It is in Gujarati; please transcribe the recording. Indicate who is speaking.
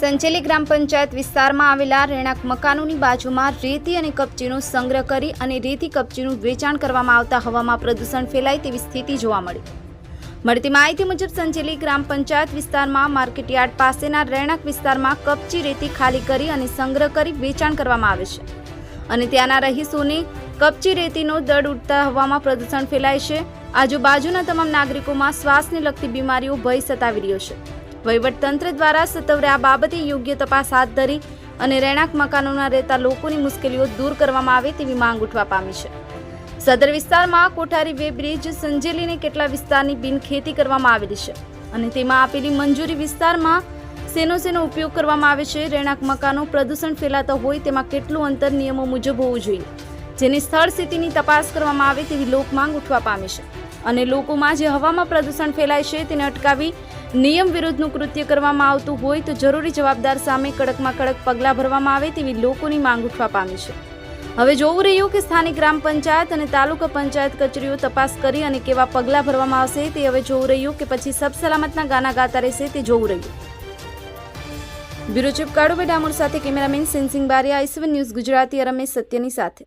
Speaker 1: સંચેલી ગ્રામ પંચાયત વિસ્તારમાં આવેલા રહેણાંક મકાનોની બાજુમાં રેતી અને કપચીનો સંગ્રહ કરી અને રેતી કપચીનું વેચાણ કરવામાં આવતા હવામાં પ્રદૂષણ ફેલાય તેવી સ્થિતિ જોવા મળી. મળતી માહિતી મુજબ સંચેલી ગ્રામ પંચાયત વિસ્તારમાં માર્કેટયાર્ડ પાસેના રહેણાંક વિસ્તારમાં કપચી રેતી ખાલી કરી અને સંગ્રહ કરી વેચાણ કરવામાં આવે છે. અને ત્યાંના રહીશોને કપચી રેતીનો દડ ઉડતા હવામાં પ્રદૂષણ ફેલાય છે. આજુબાજુના તમામ નાગરિકોમાં શ્વાસને લગતી બીમારીઓ ભય સતાવી રહ્યો છે. વહીવટતંત્ર દ્વારા સતવરે આ બાબતે યોગ્ય તપાસ હાથ ધરી અને રહેણાંક મકાનોના રહેતા લોકોની મુશ્કેલીઓ દૂર કરવામાં આવે તેવી માંગ ઉઠવા પામી છે. સદર વિસ્તારમાં કોઠારી વે બ્રિજ સંજેલીને કેટલા વિસ્તારની બિનખેતી કરવામાં આવેલી છે અને તેમાં આપેલી મંજૂરી વિસ્તારમાં શેનો શેનો ઉપયોગ કરવામાં આવે છે, રહેણાંક મકાનો પ્રદૂષણ ફેલાતો હોય તેમાં કેટલું અંતર નિયમો મુજબ હોવું જોઈએ, જેની સ્થળ સ્થિતિની તપાસ કરવામાં આવે તેવી લોકમાંગ ઉઠવા પામી છે. અને લોકોમાં જે હવામાં પ્રદૂષણ ફેલાય છે તેને અટકાવી નિયમ વિરુદ્ધનું કૃત્ય કરવામાં આવતું હોય તો જરૂરી જવાબદાર સામે કડકમાં કડક પગલાં ભરવામાં આવે તેવી લોકોની માંગ ઉઠવા પામી છે. હવે જોવું રહ્યું કે સ્થાનિક ગ્રામ પંચાયત અને તાલુકા પંચાયત કચેરીઓ તપાસ કરી અને કેવા પગલાં ભરવામાં આવશે તે હવે જોવું રહ્યું કે પછી સબ સલામતના ગાના ગાતા રહેશે તે જોવું રહ્યું. બ્યુરો ચીફ કાળુભાઈ ડામોર સાથે cameraman Sensing Baria IC one news Gujarati Ramesh સત્યની સાથે.